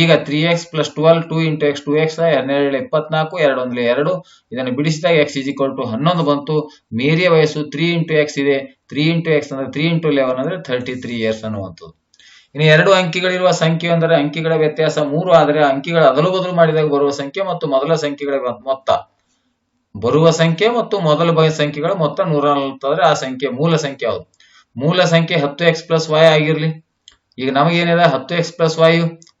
ಈಗ three x plus twelve two into x two x ಹನ್ನೆರಡು ಇಪ್ಪತ್ನಾಲ್ಕು ಎರಡು ಎರಡು. ಇದನ್ನು ಬಿಡಿಸಿದಾಗ ಎಕ್ಸ್ ಇಸ್ ಈಕ್ವಲ್ ಟು ಹನ್ನೊಂದು ಬಂತು. ಮೇರಿಯ ವಯಸ್ಸು ತ್ರೀ ಇಂಟು ಎಕ್ಸ್ ಇದೆ. ತ್ರೀ ಇಂಟು ಎಕ್ಸ್ ಅಂದ್ರೆ ತ್ರೀ ಇಂಟು ಲೆವೆನ್ ಅಂದ್ರೆ ಥರ್ಟಿ ತ್ರೀ ಇಯರ್ಸ್ ಅನ್ನುವಂಥದ್ದು. ಇನ್ನು ಎರಡು ಅಂಕಿಗಳಿರುವ ಸಂಖ್ಯೆ ಅಂದರೆ ಅಂಕಿಗಳ ವ್ಯತ್ಯಾಸ ಮೂರು ಆದರೆ ಅಂಕಿಗಳ ಅದಲು ಬದಲು ಮಾಡಿದಾಗ ಬರುವ ಸಂಖ್ಯೆ ಮತ್ತು ಮೊದಲ ಸಂಖ್ಯೆಗಳ ಮೊತ್ತ. ಬರುವ ಸಂಖ್ಯೆ ಮತ್ತು ಮೊದಲ ಬಗೆಯ ಸಂಖ್ಯೆಗಳ ಮೊತ್ತ ನೂರ ನಲ್ವತ್ತಾದ್ರೆ ಆ ಸಂಖ್ಯೆ ಮೂಲ ಸಂಖ್ಯೆ ಯಾವುದು ಮೂಲ ಸಂಖ್ಯೆ ಹತ್ತು ಎಕ್ಸ್ ಪ್ಲಸ್ ವೈ ಆಗಿರ್ಲಿ. ಈಗ ನಮಗೇನಿದೆ? ಹತ್ತು ಎಕ್ಸ್ ಪ್ಲಸ್ ವೈ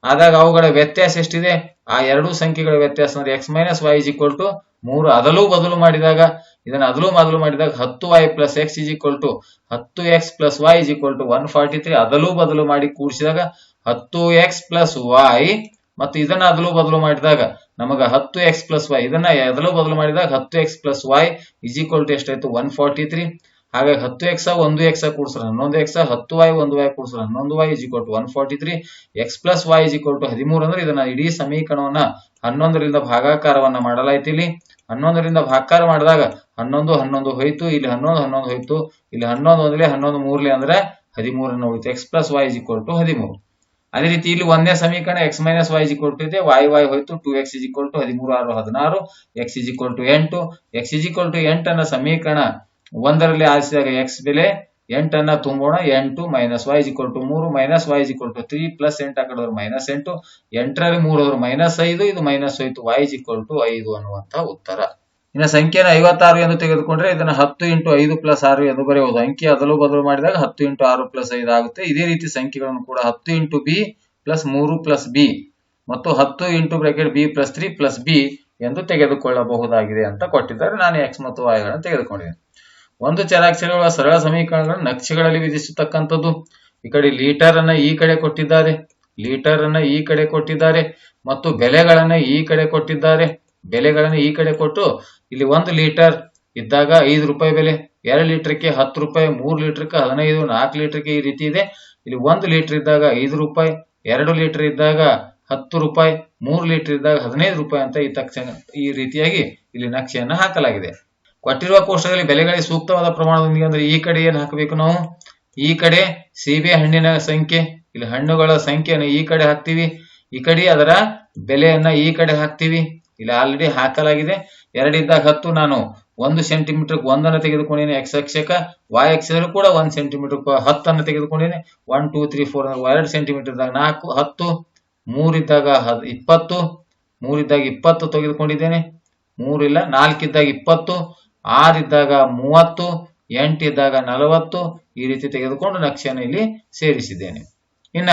ಆದಾಗ ಅವುಗಳ ವ್ಯತ್ಯಾಸ ಎಷ್ಟಿದೆ? ಆ ಎರಡು ಸಂಖ್ಯೆಗಳ ವ್ಯತ್ಯಾಸ ಅಂದ್ರೆ x minus y is equal to ಮೂರು ಅದಲು ಬದಲು ಮಾಡಿದಾಗ, ಇದನ್ನ ಅದಲು ಬದಲು ಮಾಡಿದಾಗ ಹತ್ತು y plus x is equal to ಹತ್ತು x plus y is equal to one forty three ಅದಲು ಬದಲು ಮಾಡಿ ಕೂಡಿಸಿದಾಗ ಹತ್ತು ಎಕ್ಸ್ ಪ್ಲಸ್ ವೈ ಮತ್ತು ಇದನ್ನ ಅದಲು ಬದಲು ಮಾಡಿದಾಗ ನಮಗ ಹತ್ತು ಎಕ್ಸ್ ಪ್ಲಸ್ ವೈ ಇದನ್ನ ಅದಲು ಬದಲು ಮಾಡಿದಾಗ ಹತ್ತು x plus y is equal to ಎಷ್ಟಾಯ್ತು? ಒನ್ ಫಾರ್ಟಿ ತ್ರೀ ಹಾಗಾಗಿ ಹತ್ತು ಎಕ್ಸ್ ಒಂದು ಎಕ್ಸ್ ಕೂಡಿಸ್ರೆ ಹನ್ನೊಂದು ಎಕ್ಸ್ ಹತ್ತು ವೈ ಒಂದು ವೈ ಕೂಡಿಸ್ರೆ ಹನ್ನೊಂದು y is equal to one forty three x plus y equal to ಹದಿಮೂರು ಅಂದ್ರೆ ಇದನ್ನ ಇಡೀ ಸಮೀಕರಣವನ್ನ ಹನ್ನೊಂದರಿಂದ ಭಾಗಾಕಾರವನ್ನ ಮಾಡಲಾಯ್ತು ಇಲ್ಲಿ ಹನ್ನೊಂದರಿಂದ ಭಾಗಾಕಾರ ಮಾಡಿದಾಗ ಹನ್ನೊಂದು ಹನ್ನೊಂದು ಹೋಯ್ತು, ಇಲ್ಲಿ ಹನ್ನೊಂದು ಹನ್ನೊಂದು ಹೋಯ್ತು, ಇಲ್ಲಿ ಹನ್ನೊಂದು ಒಂದ್ಲೆ ಹನ್ನೊಂದು ಮೂರ್ಲೆ ಅಂದ್ರೆ ಹದಿಮೂರನ್ನು ಹೋಯ್ತು x plus y is equal to ಹದಿಮೂರು. ಅದೇ ರೀತಿ ಇಲ್ಲಿ ಒಂದನೇ ಸಮೀಕರಣ x minus y is equal to ಇದೆ. ವೈ ವೈ ಹೋಯ್ತು. Two x is equal to ಹದಿಮೂರು ಆರು ಹದಿನಾರು. ಎಕ್ಸ್ ಇಸ್ ಈಕ್ವಲ್ ಟು ಎಂಟು. ಎಕ್ಸ್ ಇಸ್ ಈಕ್ವಲ್ ಟು ಅನ್ನೋ ಸಮೀಕರಣ ಒಂದರಲ್ಲಿ ಆರಿಸಿದಾಗ ಎಕ್ಸ್ ಬೆಲೆ ಎಂಟನ್ನ ತುಂಬೋಣ, ಎಂಟು ಮೈನಸ್ ವೈ ಇಕ್ವಲ್ ಟು ಮೂರು, minus y equal to three plus ಎಂಟು ಆ ಮೈನಸ್ ಎಂಟು. ಎಂಟರಲ್ಲಿ ಮೂರು ಮೈನಸ್ ಐದು, ಇದು ಮೈನಸ್ ಹೋಯ್ತು ವೈ ಇಕ್ವಲ್ ಟು ಐದು ಅನ್ನುವಂತ ಉತ್ತರ. ಇನ್ನು ಸಂಖ್ಯೆನ ಐವತ್ತಾರು ಎಂದು ತೆಗೆದುಕೊಂಡ್ರೆ ಇದನ್ನ ಹತ್ತು ಇಂಟು ಐದು ಪ್ಲಸ್ ಆರು ಎಂದು ಬರೆಯಬಹುದು. ಅಂಕಿ ಅದಲು ಬದಲು ಮಾಡಿದಾಗ ಹತ್ತು ಇಂಟು ಆರು ಪ್ಲಸ್ ಐದು ಆಗುತ್ತೆ. ಇದೇ ರೀತಿ ಸಂಖ್ಯೆಗಳನ್ನು ಕೂಡ ಹತ್ತು ಇಂಟು ಬಿ ಪ್ಲಸ್ ಮೂರು ಪ್ಲಸ್ ಬಿ ಮತ್ತು ಹತ್ತು into bracket b plus three plus b ಎಂದು ತೆಗೆದುಕೊಳ್ಳಬಹುದಾಗಿದೆ ಅಂತ ಕೊಟ್ಟಿದ್ದಾರೆ. ನಾನು ಎಕ್ಸ್ ಮತ್ತು ವಾಯ್ಗಳನ್ನು ತೆಗೆದುಕೊಂಡಿದ್ದೇನೆ. ಒಂದು ಚರಾಕ್ಷರಗಳ ಸರಳ ಸಮೀಕರಣಗಳನ್ನು ನಕ್ಷೆಗಳಲ್ಲಿ ವಿಧಿಸತಕ್ಕಂಥದ್ದು. ಈ ಕಡೆ ಲೀಟರ್ ಅನ್ನ ಈ ಕಡೆ ಕೊಟ್ಟಿದ್ದಾರೆ, ಲೀಟರ್ ಅನ್ನ ಈ ಕಡೆ ಕೊಟ್ಟಿದ್ದಾರೆ, ಮತ್ತು ಬೆಲೆಗಳನ್ನ ಈ ಕಡೆ ಕೊಟ್ಟಿದ್ದಾರೆ. ಬೆಲೆಗಳನ್ನ ಈ ಕಡೆ ಕೊಟ್ಟು ಇಲ್ಲಿ ಒಂದು ಲೀಟರ್ ಇದ್ದಾಗ ಐದು ರೂಪಾಯಿ ಬೆಲೆ, ಎರಡು ಲೀಟರ್ಗೆ ಹತ್ತು ರೂಪಾಯಿ, ಮೂರು ಲೀಟರ್ಗೆ ಹದಿನೈದು, ನಾಲ್ಕು ಲೀಟರ್ಗೆ ಈ ರೀತಿ ಇದೆ. ಇಲ್ಲಿ ಒಂದು ಲೀಟರ್ ಇದ್ದಾಗ ಐದು ರೂಪಾಯಿ, ಎರಡು ಲೀಟರ್ ಇದ್ದಾಗ ಹತ್ತು ರೂಪಾಯಿ, ಮೂರು ಲೀಟರ್ ಇದ್ದಾಗ ಹದಿನೈದು ರೂಪಾಯಿ ಅಂತ ಈ ತಕ್ಷಣ ಈ ರೀತಿಯಾಗಿ ಇಲ್ಲಿ ನಕ್ಷೆಯನ್ನು ಹಾಕಲಾಗಿದೆ. ಕೊಟ್ಟಿರುವ ಕೋಶದಲ್ಲಿ ಬೆಲೆಗಳಿಗೆ ಸೂಕ್ತವಾದ ಪ್ರಮಾಣದೊಂದಿಗೆ ಅಂದ್ರೆ ಈ ಕಡೆ ಏನ್ ಹಾಕಬೇಕು ನಾವು? ಈ ಕಡೆ ಸೀಬೆ ಹಣ್ಣಿನ ಸಂಖ್ಯೆ, ಇಲ್ಲಿ ಹಣ್ಣುಗಳ ಸಂಖ್ಯೆಯನ್ನು ಈ ಕಡೆ ಹಾಕ್ತಿವಿ. ಈ ಕಡೆ ಅದರ ಬೆಲೆಯನ್ನ ಈ ಕಡೆ ಹಾಕ್ತಿವಿ. ಇಲ್ಲಿ ಆಲ್ರೆಡಿ ಹಾಕಲಾಗಿದೆ. ಎರಡಿದ್ದಾಗ ಹತ್ತು ನಾನು ಒಂದು ಸೆಂಟಿಮೀಟರ್ ಒಂದನ್ನು ತೆಗೆದುಕೊಂಡಿನಿ ಎಕ್ಸ್ ಅಕ್ಷಕ ವಾಯ್ ಅಕ್ಷದಲ್ಲಿ ಕೂಡ ಒಂದು ಸೆಂಟಿಮೀಟರ್ ಹತ್ತನ್ನು ತೆಗೆದುಕೊಂಡಿನಿ ಒನ್ ಟೂ ತ್ರೀ ಫೋರ್ ಎರಡು ಸೆಂಟಿಮೀಟರ್ದಾಗ ನಾಲ್ಕು, ಹತ್ತು, ಮೂರಿದ್ದಾಗ ಇಪ್ಪತ್ತು ಮೂರಿದ್ದಾಗ ಇಪ್ಪತ್ತು ತೆಗೆದುಕೊಂಡಿದ್ದೇನೆ. ಮೂರಿಲ್ಲ, ನಾಲ್ಕಿದ್ದಾಗ ಇಪ್ಪತ್ತು ಆರಿದ್ದಾಗ ಮೂವತ್ತು ಎಂಟಿದ್ದಾಗ ನಲವತ್ತು ಈ ರೀತಿ ತೆಗೆದುಕೊಂಡು ನಕ್ಷೆಯನ್ನು ಇಲ್ಲಿ ಸೇರಿಸಿದ್ದೇನೆ. ಇನ್ನ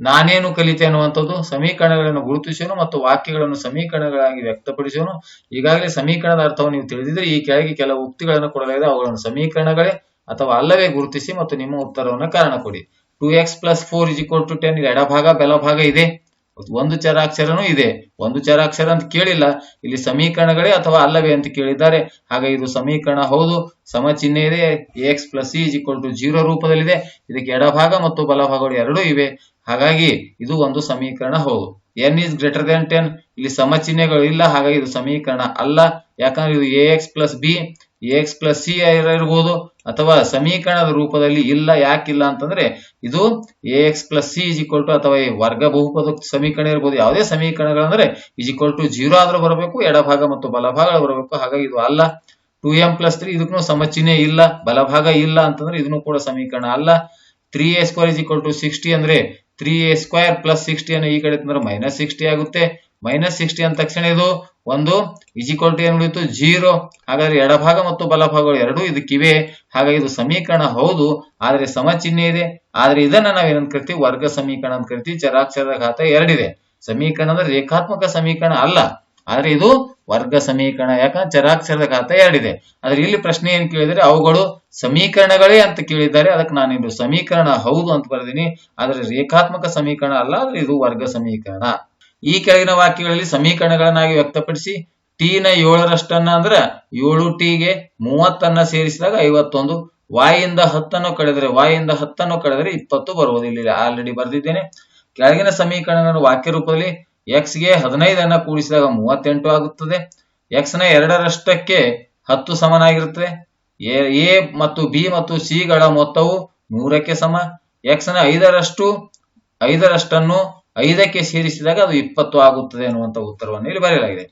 ನಾನೇನು ಕಲಿತೆ ಅನ್ನುವಂಥದ್ದು ಸಮೀಕರಣಗಳನ್ನು ಗುರುತಿಸೋನು ಮತ್ತು ವಾಕ್ಯಗಳನ್ನು ಸಮೀಕರಣಗಳಾಗಿ ವ್ಯಕ್ತಪಡಿಸೋನು. ಈಗಾಗಲೇ ಸಮೀಕರಣದ ಅರ್ಥವನ್ನು ನೀವು ತಿಳಿದಿದ್ರೆ ಈ ಕೆಳಗೆ ಕೆಲವು ಉಕ್ತಿಗಳನ್ನು ಕೊಡಲಾಗಿದೆ. ಅವುಗಳನ್ನು ಸಮೀಕರಣಗಳೇ ಅಥವಾ ಅಲ್ಲವೇ ಗುರುತಿಸಿ ಮತ್ತು ನಿಮ್ಮ ಉತ್ತರವನ್ನು ಕಾರಣ ಕೊಡಿ. Two x plus four is equal to ten ಎಡಭಾಗ, ಬಲಭಾಗ ಇದೆ. ಒಂದು ಚರಾಕ್ಷರನೂ ಇದೆ. ಒಂದು ಚರಾಕ್ಷರ ಅಂತ ಕೇಳಿಲ್ಲ. ಇಲ್ಲಿ ಸಮೀಕರಣಗಳೇ ಅಥವಾ ಅಲ್ಲವೇ ಅಂತ ಕೇಳಿದ್ದಾರೆ. ಹಾಗೆ ಇದು ಸಮೀಕರಣ ಹೌದು. ಸಮ ಚಿಹ್ನೆ ಇದೆ x plus is equal to zero ರೂಪದಲ್ಲಿದೆ. ಇದಕ್ಕೆ ಎಡಭಾಗ ಮತ್ತು ಬಲಭಾಗಗಳು ಎರಡೂ ಇವೆ. ಹಾಗಾಗಿ ಇದು ಒಂದು ಸಮೀಕರಣ ಹೌದು. N is greater than ten ಇಲ್ಲಿ ಸಮ ಚಿಹ್ನೆಗಳು ಇಲ್ಲ. ಹಾಗಾಗಿ ಇದು ಸಮೀಕರಣ ಅಲ್ಲ. ಯಾಕಂದ್ರೆ ಇದು a x plus b x plus c ಇರಬಹುದು ಅಥವಾ ಸಮೀಕರಣದ ರೂಪದಲ್ಲಿ ಇಲ್ಲ, ಯಾಕಿಲ್ಲ ಅಂತಂದ್ರೆ ಇದು x plus c is equal to ಅಥವಾ ಈ ವರ್ಗ ಬಹುಪದ ಸಮೀಕರಣ ಇರಬಹುದು ಯಾವುದೇ ಸಮೀಕರಣಗಳಂದ್ರೆ ಇಸ್ ಈಕ್ವಲ್ ಟು ಜೀರೋ ಆದ್ರೂ ಬರಬೇಕು, ಎಡಭಾಗ ಮತ್ತು ಬಲಭಾಗ ಬರಬೇಕು. ಹಾಗಾಗಿ ಇದು ಅಲ್ಲ. ಟೂ ಎಂ ಪ್ಲಸ್ ತ್ರೀ ಇದಕ್ಕೂ ಸಮಚಿಹ್ನೆ ಇಲ್ಲ, ಬಲಭಾಗ ಇಲ್ಲ ಅಂತಂದ್ರೆ ಇದನ್ನು ಕೂಡ ಸಮೀಕರಣ ಅಲ್ಲ. Three a square is equal to sixty ಅಂದ್ರೆ three a square plus sixty ಅನ್ನು ಈ ಕಡೆ ತಂದ್ರೆ ಮೈನಸ್ ಸಿಕ್ಸ್ಟಿ ಆಗುತ್ತೆ. ಮೈನಸ್ ಸಿಕ್ಸ್ಟಿ ಅಂದ ತಕ್ಷಣ ಇದು ಒಂದು ಇಜಿಕ್ವಲ್ ಟು ಏನ್ ಉಳಿಯಿತು ಜೀರೋ ಹಾಗಾದ್ರೆ ಎಡಭಾಗ ಮತ್ತು ಬಲಭಾಗಗಳು ಎರಡೂ ಇದಕ್ಕಿವೆ. ಹಾಗಾಗಿ ಇದು ಸಮೀಕರಣ ಹೌದು. ಆದ್ರೆ ಸಮಚಿಹ್ನೆ ಇದೆ. ಆದ್ರೆ ಇದನ್ನ ನಾವೇನಂತ ಕರಿತೀವಿ? ವರ್ಗ ಸಮೀಕರಣ ಅಂತ ಕರಿತೀವಿ. ಚರಾಕ್ಷರದ ಘಾತ ಎರಡಿದೆ. ಸಮೀಕರಣ ಅಂದ್ರೆ ರೇಖಾತ್ಮಕ ಸಮೀಕರಣ ಅಲ್ಲ. ಆದ್ರೆ ಇದು ವರ್ಗ ಸಮೀಕರಣ. ಯಾಕಂದ್ರೆ ಚರಾಕ್ಷರದ ಘಾತ ಎರಡಿದೆ. ಆದ್ರೆ ಇಲ್ಲಿ ಪ್ರಶ್ನೆ ಏನ್ ಕೇಳಿದ್ರೆ, ಅವುಗಳು ಸಮೀಕರಣಗಳೇ ಅಂತ ಕೇಳಿದ್ದಾರೆ. ಅದಕ್ಕೆ ನಾನು ಇದು ಸಮೀಕರಣ ಹೌದು ಅಂತ ಬರೆದಿನಿ. ಆದ್ರೆ ರೇಖಾತ್ಮಕ ಸಮೀಕರಣ ಅಲ್ಲ, ಆದ್ರೆ ಇದು ವರ್ಗ ಸಮೀಕರಣ. ಈ ಕೆಳಗಿನ ವಾಕ್ಯಗಳಲ್ಲಿ ಸಮೀಕರಣಗಳನ್ನಾಗಿ ವ್ಯಕ್ತಪಡಿಸಿ ಟಿ ನ ಏಳರಷ್ಟನ್ನ ಅಂದ್ರ ಏಳು ಟಿಗೆ ಮೂವತ್ತನ್ನ ಸೇರಿಸಿದಾಗ ಐವತ್ತೊಂದು. ವಾಯಿಂದ ಹತ್ತನ್ನು ಕಳೆದರೆ ವಾಯಿಂದ ಹತ್ತನ್ನು ಕಳೆದರೆ ಇಪ್ಪತ್ತು ಬರುವುದಿಲ್ಲ ಆಲ್ರೆಡಿ ಬರೆದಿದ್ದೇನೆ. ಕೆಳಗಿನ ಸಮೀಕರಣಗಳನ್ನು ವಾಕ್ಯ ರೂಪದಲ್ಲಿ ಎಕ್ಸ್ಗೆ ಹದಿನೈದನ್ನ ಕೂಡಿಸಿದಾಗ ಮೂವತ್ತೆಂಟು ಆಗುತ್ತದೆ. ಎಕ್ಸ್ನ ಎರಡರಷ್ಟಕ್ಕೆ ಹತ್ತು ಸಮನಾಗಿರುತ್ತದೆ. ಎ ಎ ಮತ್ತು ಬಿ ಮತ್ತು ಸಿ ಗಳ ಮೊತ್ತವು ನೂರಕ್ಕೆ ಸಮ. ಎಕ್ಸ್ನ ಐದರಷ್ಟು, ಐದರಷ್ಟನ್ನು ಐದಕ್ಕೆ ಸೇರಿಸಿದಾಗ ಅದು ಇಪ್ಪತ್ತು ಆಗುತ್ತದೆ ಅನ್ನುವಂತ ಉತ್ತರವನ್ನು ಇಲ್ಲಿ ಬರೆಯಲಾಗಿದೆ.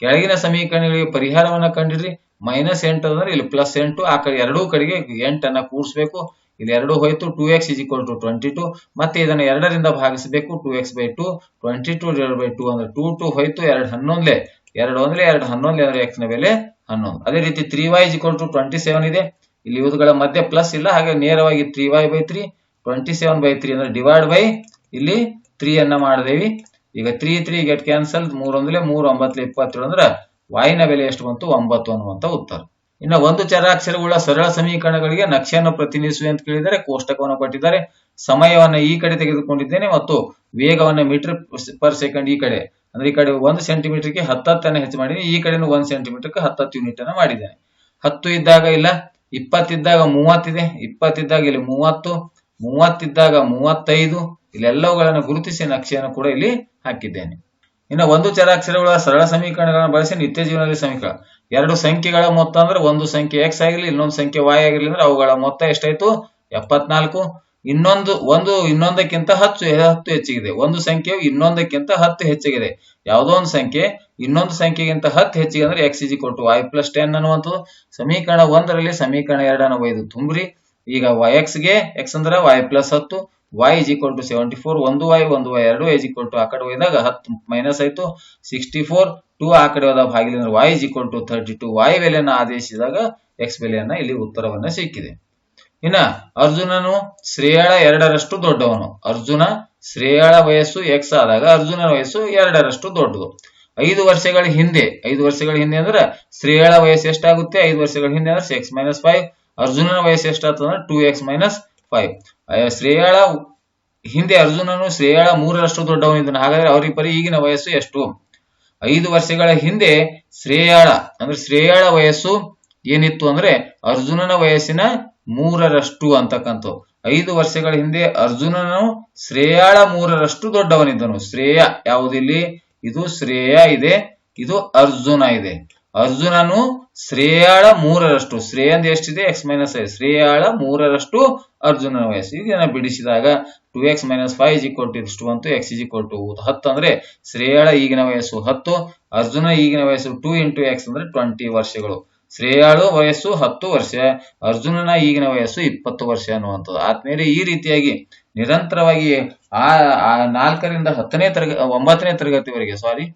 ಕೆಳಗಿನ ಸಮೀಕರಣಗಳಿಗೆ ಪರಿಹಾರವನ್ನು ಕಂಡಿಡ್ರಿ. ಮೈನಸ್ ಎಂಟು ಅಂದ್ರೆ ಇಲ್ಲಿ ಪ್ಲಸ್ ಎಂಟು, ಆ ಕಡೆ ಎರಡೂ ಕಡೆಗೆ ಎಂಟನ್ನು ಕೂಡಿಸಬೇಕು ಇಲ್ಲಿ ಎರಡು ಹೋಯ್ತು two x is equal to twenty two ಮತ್ತೆ ಇದನ್ನು ಎರಡರಿಂದ ಭಾಗಿಸಬೇಕು two x by two twenty two divide by two ಅಂದ್ರೆ ಟೂ ಟು ಹೋಯ್ತು, ಎರಡು ಹನ್ನೊಂದ್ಲೆ. ಎರಡು ಅಂದ್ರೆ ಎರಡು ಹನ್ನೊಂದ್ಲೆ ಅಂದ್ರೆ ಎಕ್ಸ್ನ ಬೆಲೆ ಹನ್ನೊಂದು. ಅದೇ ರೀತಿ three y is equal to twenty seven ಇದೆ. ಇಲ್ಲಿ ಇವುಗಳ ಮಧ್ಯೆ ಪ್ಲಸ್ ಇಲ್ಲ, ಹಾಗೆ ನೇರವಾಗಿ three y by three twenty seven by three ಅಂದ್ರೆ ಡಿವೈಡ್ ಬೈ ಇಲ್ಲಿ ತ್ರೀ ಅನ್ನ ಮಾಡಿದೇವಿ. ಈಗ ತ್ರೀ ತ್ರೀ ಗೆಟ್ ಕ್ಯಾನ್ಸಲ್ ಮೂರೊಂದಲೇ ಮೂರು ಒಂಬತ್ತು ಇಪ್ಪತ್ತೇಳು ಅಂದ್ರೆ ವಾಯಿನ ಬೆಲೆ ಎಷ್ಟು ಬಂತು? ಒಂಬತ್ತು ಅನ್ನುವಂತ ಉತ್ತರ. ಇನ್ನು ಒಂದು ಚರಾಕ್ಷರಗಳ ಸರಳ ಸಮೀಕರಣಗಳಿಗೆ ನಕ್ಷೆಯನ್ನು ಪ್ರತಿನಿಧಿಸುವೆ ಅಂತ ಕೇಳಿದರೆ ಕೋಷ್ಟಕವನ್ನು ಕೊಟ್ಟಿದ್ದಾರೆ. ಸಮಯವನ್ನು ಈ ಕಡೆ ತೆಗೆದುಕೊಂಡಿದ್ದೇನೆ ಮತ್ತು ವೇಗವನ್ನು ಮೀಟರ್ ಪರ್ ಸೆಕೆಂಡ್ ಈ ಕಡೆ. ಅಂದ್ರೆ ಈ ಕಡೆ ಒಂದು ಸೆಂಟಿಮೀಟರ್ಗೆ ಹತ್ತತ್ತನ್ನು ಹೆಚ್ಚು ಮಾಡಿದ್ದೀನಿ. ಈ ಕಡೆ ಒಂದು ಸೆಂಟಿಮೀಟರ್ಗೆ ಹತ್ತತ್ತು ಯೂನಿಟ್ ಅನ್ನು ಮಾಡಿದ್ದೇನೆ. ಹತ್ತು ಇದ್ದಾಗ ಇಲ್ಲ, ಇಪ್ಪತ್ತಿದ್ದಾಗ ಮೂವತ್ತಿದೆ. ಇಪ್ಪತ್ತಿದ್ದಾಗ ಇಲ್ಲಿ ಮೂವತ್ತು, ಮೂವತ್ತಿದ್ದಾಗ ಮೂವತ್ತೈದು ಇಲ್ಲೆಲ್ಲವುಗಳನ್ನು ಗುರುತಿಸಿ ನಕ್ಷೆಯನ್ನು ಕೂಡ ಇಲ್ಲಿ ಹಾಕಿದ್ದೇನೆ. ಇನ್ನು ಒಂದು ಚರಾಕ್ಷರಗಳ ಸರಳ ಸಮೀಕರಣಗಳನ್ನು ಬಳಸಿ ನಿತ್ಯ ಜೀವನದಲ್ಲಿ ಸಮೀಕರಣ. ಎರಡು ಸಂಖ್ಯೆಗಳ ಮೊತ್ತ ಅಂದ್ರೆ ಒಂದು ಸಂಖ್ಯೆ ಎಕ್ಸ್ ಆಗಿರಲಿ, ಇನ್ನೊಂದು ಸಂಖ್ಯೆ ವಾಯ್ ಆಗಿರಲಿ ಅಂದ್ರೆ ಅವುಗಳ ಮೊತ್ತ ಎಷ್ಟಾಯ್ತು? ಎಪ್ಪತ್ನಾಲ್ಕು. ಇನ್ನೊಂದು, ಒಂದು, ಇನ್ನೊಂದಕ್ಕಿಂತ ಹತ್ತು ಹತ್ತು ಹೆಚ್ಚಿಗಿದೆ. ಒಂದು ಸಂಖ್ಯೆಯು ಇನ್ನೊಂದಕ್ಕಿಂತ ಹತ್ತು ಹೆಚ್ಚಿಗಿದೆ. ಯಾವುದೋ ಒಂದು ಸಂಖ್ಯೆ, ಇನ್ನೊಂದು ಸಂಖ್ಯೆಗಿಂತ ಹತ್ತು ಹೆಚ್ಚಿಗೆ ಅಂದ್ರೆ ಎಕ್ಸ್ ಇಜಿ ಕೊಟ್ಟು ವೈ ಪ್ಲಸ್ ಟೆನ್ ಅನ್ನುವಂಥದ್ದು. ಸಮೀಕರಣ ಒಂದರಲ್ಲಿ ಸಮೀಕರಣ ಎರಡನ್ನು ಒಯ್ದು ತುಂಬ್ರಿ. ಈಗ ವೈ ಎಕ್ಸ್ಗೆ ಎಕ್ಸ್ ಅಂದ್ರೆ ವೈ ಪ್ಲಸ್ ಹತ್ತು. Y is equal to seventy four ಒಂದು ವೈ ಒಂದು ವೈ ಎರಡು ಇಸ್ ಈಕ್ವಲ್ ಟು ಆ ಕಡೆ ಹೋದಾಗ ಹತ್ತು ಮೈನಸ್ ಆಯ್ತು. ಸಿಕ್ಸ್ಟಿ ಫೋರ್ ಟು ಆ ಕಡೆ ಹೋದಾಗ ಭಾಗಿಲಿ ಅಂದ್ರೆ y is equal to thirty two y ಬೆಲೆಯನ್ನು ಆದೇಶಿಸಿದಾಗ ಎಕ್ಸ್ ಬೆಲೆಯನ್ನ ಇಲ್ಲಿ ಉತ್ತರವನ್ನ ಸಿಕ್ಕಿದೆ. ಇನ್ನ ಅರ್ಜುನನು ಶ್ರೇಯಾಳ ಎರಡರಷ್ಟು ದೊಡ್ಡವನು. ಅರ್ಜುನ ಶ್ರೇಯಾಳ ವಯಸ್ಸು ಎಕ್ಸ್ ಆದಾಗ ಅರ್ಜುನನ ವಯಸ್ಸು ಎರಡರಷ್ಟು ದೊಡ್ಡದು. ಐದು ವರ್ಷಗಳ ಹಿಂದೆ, ಐದು ವರ್ಷಗಳ ಹಿಂದೆ ಅಂದ್ರೆ ಶ್ರೇಯಾಳ ವಯಸ್ಸು ಎಷ್ಟಾಗುತ್ತೆ? ಐದು ವರ್ಷಗಳ ಹಿಂದೆ ಅಂದ್ರೆ ಎಕ್ಸ್ ಮೈನಸ್ ಫೈವ್ ಅರ್ಜುನನ ವಯಸ್ಸು ಎಷ್ಟಾಗ್ತದೆ? ಅಂದ್ರೆ ಟೂ ಎಕ್ಸ್ ಮೈನಸ್ ಫೈವ್ ಶ್ರೇಯಾಳ ಹಿಂದೆ ಅರ್ಜುನನು ಶ್ರೇಯಾಳ ಮೂರರಷ್ಟು ದೊಡ್ಡವನಿದ್ದನು. ಹಾಗಾದ್ರೆ ಅವರಿಬ್ಬರಿ ಪರಿ ಈಗಿನ ವಯಸ್ಸು ಎಷ್ಟು? ಐದು ವರ್ಷಗಳ ಹಿಂದೆ ಶ್ರೇಯಾಳ, ಅಂದ್ರೆ ಶ್ರೇಯಾಳ ವಯಸ್ಸು ಏನಿತ್ತು ಅಂದ್ರೆ ಅರ್ಜುನನ ವಯಸ್ಸಿನ ಮೂರರಷ್ಟು ಅಂತಕ್ಕಂಥ ಐದು ವರ್ಷಗಳ ಹಿಂದೆ ಅರ್ಜುನನು ಶ್ರೇಯಾಳ ಮೂರರಷ್ಟು ದೊಡ್ಡವನಿದ್ದನು. ಶ್ರೇಯ ಯಾವುದಿಲ್ಲಿ? ಇದು ಶ್ರೇಯ ಇದೆ, ಇದು ಅರ್ಜುನ ಇದೆ. ಅರ್ಜುನನು ಶ್ರೇಯಾಳ ಮೂರರಷ್ಟು. ಶ್ರೇಯ ಅಂದ್ರೆ ಎಷ್ಟಿದೆ? ಎಕ್ಸ್ ಮೈನಸ್ ಐದು. ಶ್ರೇಯಾಳ ಮೂರರಷ್ಟು ಅರ್ಜುನನ ವಯಸ್ಸು. ಈಗ ಬಿಡಿಸಿದಾಗ two x minus five is equal to two ಅಂತು ಎಕ್ಸ್ ಇಜಿ ಕೊಟ್ಟು ಹತ್ತು ಅಂದ್ರೆ ಶ್ರೇಯಾಳ ಈಗಿನ ವಯಸ್ಸು ಹತ್ತು, ಅರ್ಜುನ ಈಗಿನ ವಯಸ್ಸು ಟೂ ಇಂಟು ಎಕ್ಸ್ ಅಂದ್ರೆ ಟ್ವೆಂಟಿ ವರ್ಷಗಳು. ಶ್ರೇಯಾಳು ವಯಸ್ಸು ಹತ್ತು ವರ್ಷ, ಅರ್ಜುನನ ಈಗಿನ ವಯಸ್ಸು ಇಪ್ಪತ್ತು ವರ್ಷ ಅನ್ನುವಂಥದ್ದು. ಆದ್ಮೇಲೆ ಈ ರೀತಿಯಾಗಿ ನಿರಂತರವಾಗಿ ಆ ಆ ನಾಲ್ಕರಿಂದ ಹತ್ತನೇ ತರಗ, ಒಂಬತ್ತನೇ ತರಗತಿವರೆಗೆ ಸಾರಿ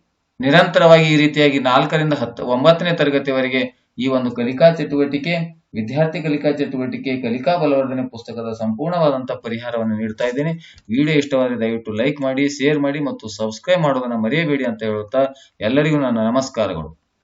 ನಿರಂತರವಾಗಿ ಈ ರೀತಿಯಾಗಿ ನಾಲ್ಕರಿಂದ ಹತ್ತು, ಒಂಬತ್ತನೇ ತರಗತಿವರೆಗೆ ಈ ಒಂದು ಕಲಿಕಾ ಚಟುವಟಿಕೆ ವಿದ್ಯಾರ್ಥಿ ಕಲಿಕಾ ಚಟುವಟಿಕೆ, ಕಲಿಕಾ ಬಲವರ್ಧನೆ ಪುಸ್ತಕದ ಸಂಪೂರ್ಣವಾದಂತಹ ಪರಿಹಾರವನ್ನು ನೀಡ್ತಾ ಇದ್ದೇನೆ. ವಿಡಿಯೋ ಇಷ್ಟವಾದರೆ ದಯವಿಟ್ಟು ಲೈಕ್ ಮಾಡಿ ಶೇರ್ ಮಾಡಿ ಮತ್ತು ಸಬ್ಸ್ಕ್ರೈಬ್ ಮಾಡೋದನ್ನ ಮರೆಯಬೇಡಿ ಅಂತ ಹೇಳುತ್ತಾ ಎಲ್ಲರಿಗೂ ನನ್ನ ನಮಸ್ಕಾರಗಳು.